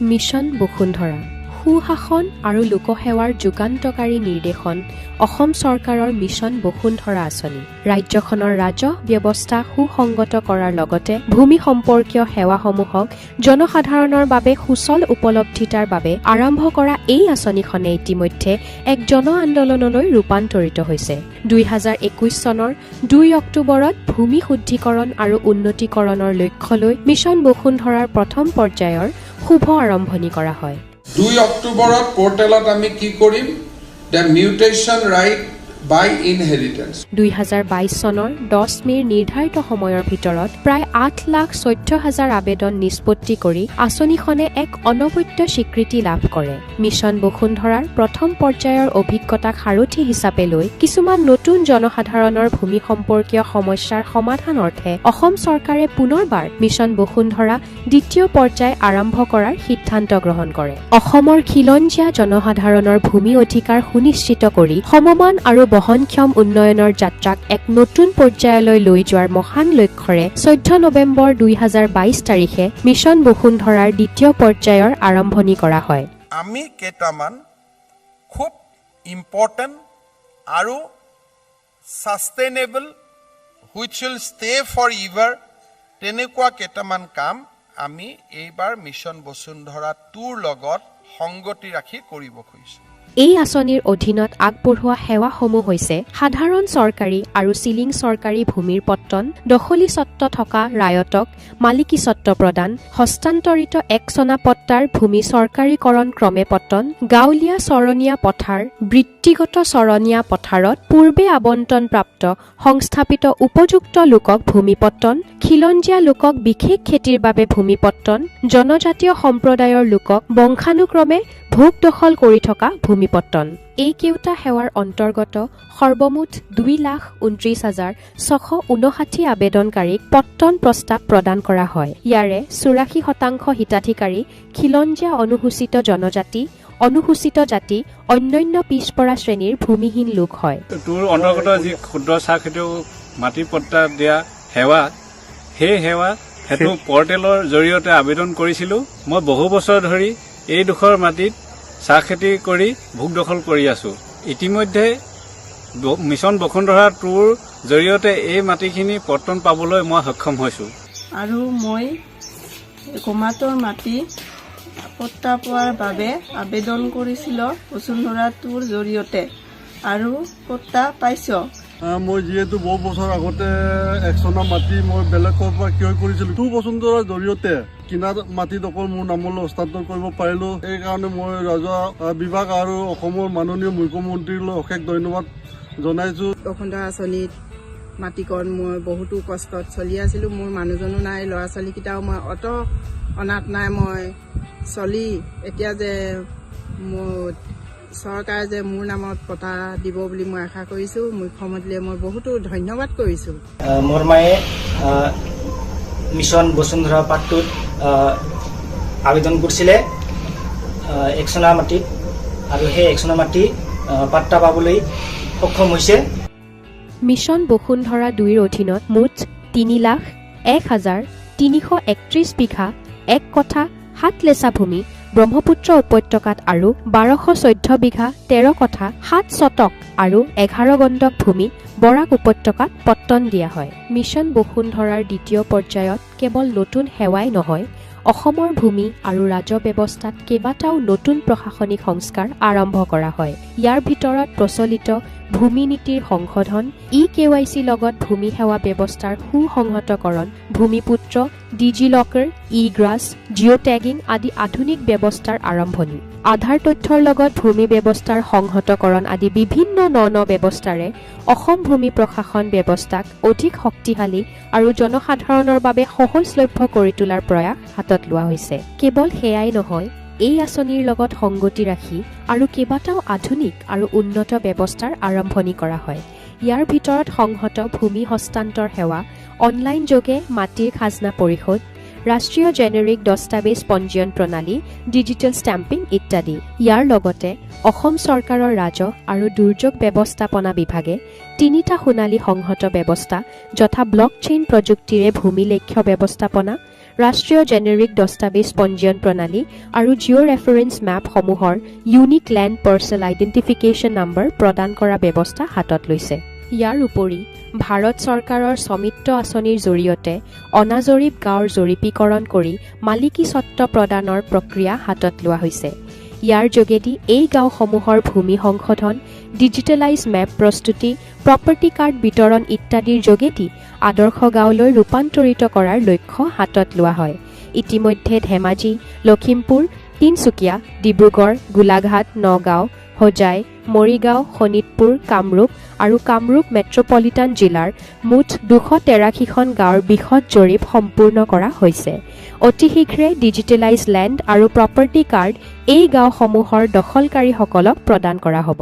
Mission বসুন্ধৰা। সুশাসন আৰু লোকসেৱাৰ যুগান্তকাৰী নিৰ্দেশন অসম চৰকাৰৰ মিছন বসুন্ধৰা আঁচনি। ৰাজ্যখনৰ ৰাজহ ব্যৱস্থা সুসংগত কৰাৰ লগতে ভূমি সম্পৰ্কীয় সেৱাসমূহক জনসাধাৰণৰ বাবে সুচল উপলব্ধিতাৰ বাবে আৰম্ভ কৰা এই আঁচনিখনে ইতিমধ্যে এক জন আন্দোলনলৈ ৰূপান্তৰিত হৈছে। দুই হাজাৰ একৈশ চনৰ দুই অক্টোবৰত ভূমি শুদ্ধিকৰণ আৰু উন্নতীকৰণৰ লক্ষ্য লৈ মিছন বসুন্ধৰাৰ প্ৰথম পৰ্যায়ৰ শুভ আৰম্ভণি কৰা হয়। দুই অক্টোবৰত পৰ্টেলত আমি কি কৰিম? The mutation right by inheritance দুই হাজাৰ বাইশ চনৰ দহ মেৰ নিৰ্ধাৰিত সময়ৰ ভিতৰত প্ৰায় আঠ লাখ চৈধ্য হাজাৰ আবেদন নিষ্পত্তি কৰি আঁচনিখনে এক অনবদ্য স্বীকৃতি লাভ কৰে। মিছন বসুন্ধৰাৰ প্ৰথম পৰ্যায়ৰ অভিজ্ঞতাক সাৰথি হিচাপে লৈ কিছুমান নতুন জনসাধাৰণৰ ভূমি সম্পৰ্কীয় সমস্যাৰ সমাধান অৰ্থে অসম চৰকাৰে পুনৰবাৰ মিছন বসুন্ধৰা দ্বিতীয় পৰ্যায় আৰম্ভ কৰাৰ সিদ্ধান্ত গ্ৰহণ কৰে। অসমৰ খিলঞ্জীয়া জনসাধাৰণৰ ভূমি অধিকাৰ সুনিশ্চিত কৰি সমমান আৰু বহনক্ষম উন্নয়নৰ যাত্ৰাক এক নতুন পৰ্যায়লৈ লৈ যোৱাৰ মহান লক্ষ্যৰে চৈধ্য নৱেম্বৰ দুই হাজাৰ বাইশ তাৰিখে মিছন বসুন্ধৰাৰ দ্বিতীয় পৰ্যায়ৰ আৰম্ভণি কৰা হয়। আমি কেইটামান খুব ইম্পৰ্টেণ্ট আৰু sustainable which will stay for ever তেনেকুৱা কেইটামান কাম আমি এইবাৰ মিছন বসুন্ধৰা টুৰ লগত সংগতি ৰাখি কৰিব খুজিছোঁ। এই আঁচনিৰ অধীনত আগবঢ়োৱা সেৱাসমূহ হৈছে সাধাৰণ চৰকাৰী আৰু চিলিং চৰকাৰী ভূমিৰ পত্তন দখলী স্বত্ব থকা ৰায়তক মালিকী স্বত্ব প্ৰদান হস্তান্তৰিত এক চনা পট্টাৰ ভূমি চৰকাৰীকৰণ ক্ৰমে পত্তন গাঁৱলীয়া চৰণীয়া পথাৰ বৃত্তিগত চৰণীয়া পথাৰত পূৰ্বে আবণ্টনপ্ৰাপ্ত সংস্থাপিত উপযুক্ত লোকক ভূমিপত্তন খিলঞ্জীয়া লোকক বিশেষ খেতিৰ বাবে ভূমিপত্তন জনজাতীয় সম্প্ৰদায়ৰ লোকক বংশানুক্ৰমে ভোগ দখল কৰি থকা ভূমিপত্তন এই কেওটা সেৱাৰ অন্তৰ্গত সৰ্বমুঠ দুই লাখ ঊনত্ৰিশ হাজাৰ ছশ ঊনষাঠি আবেদনকাৰীক পত্তন প্ৰস্তাৱ প্ৰদান কৰা হয়। ইয়াৰে চৌৰাশী শতাংশ হিতাধিকাৰী খিলঞ্জীয়া অনুসূচিত জনজাতি অনুসূচিত জাতি অন্যান্য পিছপৰা শ্ৰেণীৰ ভূমিহীন লোক হয়। তোৰ অন্তৰ্গত যি ক্ষুদ্ৰ চাহ খেতিয়ক মাটি পট্টা দিয়া সেৱা সেই সেৱা সেইটো পৰ্টেলৰ জৰিয়তে আবেদন কৰিছিলোঁ। মই বহু বছৰ ধৰি এইডোখৰ মাটিত চাহ খেতি কৰি ভোগ দখল কৰি আছোঁ। ইতিমধ্যে মিছন বসুন্ধৰা টুৰ জৰিয়তে এই মাটিখিনি পট্টন পাবলৈ মই সক্ষম হৈছোঁ। আৰু মই কমাতৰ মাটি পট্টা পোৱাৰ বাবে আবেদন কৰিছিলোঁ বসুন্ধৰাটোৰ জৰিয়তে। আৰু পট্টা পাইছোঁ। মই যিহেতু বহু বছৰ আগতে একচনা মাটি মই বেলেগৰ পৰা ক্ৰয় কৰিছিলোঁ। টু বসুন্ধৰাৰ জৰিয়তে কিনা মাটিত অকল মোৰ নামলৈ হস্তান্তৰ কৰিব পাৰিলোঁ। সেইকাৰণে মই ৰাজহুৱা বিভাগ আৰু অসমৰ মাননীয় মুখ্যমন্ত্ৰীলৈ অশেষ ধন্যবাদ জনাইছোঁ। বসুন্ধৰা আঁচনিত মাটিকণ মই বহুতো কষ্টত চলি আছিলোঁ। মোৰ মানুহজনো নাই ল'ৰা ছোৱালীকেইটাও মই অত অনাথ নাই মই চলি এতিয়া যে মোৰ চৰকাৰে যে মোৰ নামত পতা দিব বুলি মই আশা কৰিছোঁ মুখ্যমন্ত্ৰীয়ে মই বহুতো ধন্যবাদ কৰিছোঁ। মোৰ মায়ে মিছন বসুন্ধৰা পাঠটোত আবেদন কৰিছিলে একচনা মাটিত আৰু সেই একচনা মাটি পাট্টা পাবলৈ সক্ষম হৈছে। মিছন বসুন্ধৰা দুইৰ অধীনত মুঠ তিনি লাখ এক হাজাৰ তিনিশ একত্ৰিশ বিঘা এক কঠা সাত লেচা ভূমি ব্ৰহ্মপুত্ৰ উপত্যকাত আৰু বাৰশ চৈধ্য বিঘা তেৰ কঠা সাত শতক আৰু এঘাৰ গণ্ডক ভূমি বৰাক উপত্যকাত পত্তন দিয়া হয়। মিছন বসুন্ধৰাৰ দ্বিতীয় পৰ্যায়ত কেৱল নতুন সেৱাই নহয় অসমৰ ভূমি আৰু ৰাজহ ব্যৱস্থাত কেইবাটাও নতুন প্ৰশাসনিক সংস্কাৰ আৰম্ভ কৰা হয়। ইয়াৰ ভিতৰত প্ৰচলিত ভূমি নীতিৰ সংশোধন ই কে ৱাই চি লগত ভূমি সেৱা ব্যৱস্থাৰ সুসংহতকৰণ ভূমিপুত্ৰ DigiLocker e GRAS geo' tagging আদি আধুনিক ব্যৱস্থাৰ আৰম্ভণি। আধাৰ তথ্যৰ লগত ভূমি ব্যৱস্থাৰ সংহতকৰণ আদি বিভিন্ন ন ন ব্যৱস্থাৰে অসম ভূমি প্ৰশাসন ব্যৱস্থাক অধিক শক্তিশালী আৰু জনসাধাৰণৰ বাবে সহজলভ্য কৰি তোলাৰ প্ৰয়াস হাতত লোৱা হৈছে। কেৱল সেয়াই নহয় এই আঁচনিৰ লগত সংগতি ৰাখি আৰু কেইবাটাও আধুনিক আৰু উন্নত ব্যৱস্থাৰ আৰম্ভণি কৰা হয়। ইয়াৰ ভিতৰত সংহত ভূমি হস্তান্তৰ সেৱা, অনলাইন যোগে মাটিৰ খাজনা পৰিশোধ, ৰাষ্ট্ৰীয় জেনেৰিক দস্তাবেজ পঞ্জীয়ন প্ৰণালী, ডিজিটেল ষ্টেম্পিং ইত্যাদি। ইয়াৰ লগতে অসম চৰকাৰৰ ৰাজহ আৰু দুৰ্যোগ ব্যৱস্থাপনা বিভাগে তিনিটা সোণালী সংহত ব্যৱস্থা যথা ব্লক চেইন প্ৰযুক্তিৰে ভূমি লেখ্য ব্যৱস্থাপনা, ৰাষ্ট্ৰীয় জেনেৰিক দস্তাবেজ পঞ্জীয়ন প্ৰণালী আৰু geo reference মেপসমূহৰ unique land parcel identification number প্ৰদান কৰা ব্যৱস্থা হাতত লৈছে। ইয়াৰ উপৰি ভাৰত চৰকাৰৰ স্বামিত্ব আঁচনিৰ জৰিয়তে অনাজৰীপ গাঁৱৰ জৰীপীকৰণ কৰি মালিকী স্বত্ব প্ৰদানৰ প্ৰক্ৰিয়া হাতত লোৱা হৈছে। ইয়াৰ যোগেদি এই গাঁওসমূহৰ ভূমি সংশোধন ডিজিটেলাইজ মেপ প্ৰস্তুতি প্ৰপাৰ্টি কাৰ্ড বিতৰণ ইত্যাদিৰ যোগেদি আদৰ্শ গাঁৱলৈ ৰূপান্তৰিত কৰাৰ লক্ষ্য হাতত লোৱা হয়। ইতিমধ্যে ধেমাজি লখিমপুৰ তিনচুকীয়া ডিব্ৰুগড় গোলাঘাট নগাঁও হোজাই মৰিগাঁও শোণিতপুৰ কামৰূপ আৰু কামৰূপ মেট্ৰপলিটান জিলাৰ মুঠ দুশ তেৰাশীখন গাঁৱৰ বিশদ জৰীপ সম্পূৰ্ণ কৰা হৈছে। অতি শীঘ্ৰে ডিজিটেলাইজ লেণ্ড আৰু প্ৰপাৰ্টি কাৰ্ড এই গাঁওসমূহৰ দখলকাৰীসকলক প্ৰদান কৰা হ'ব।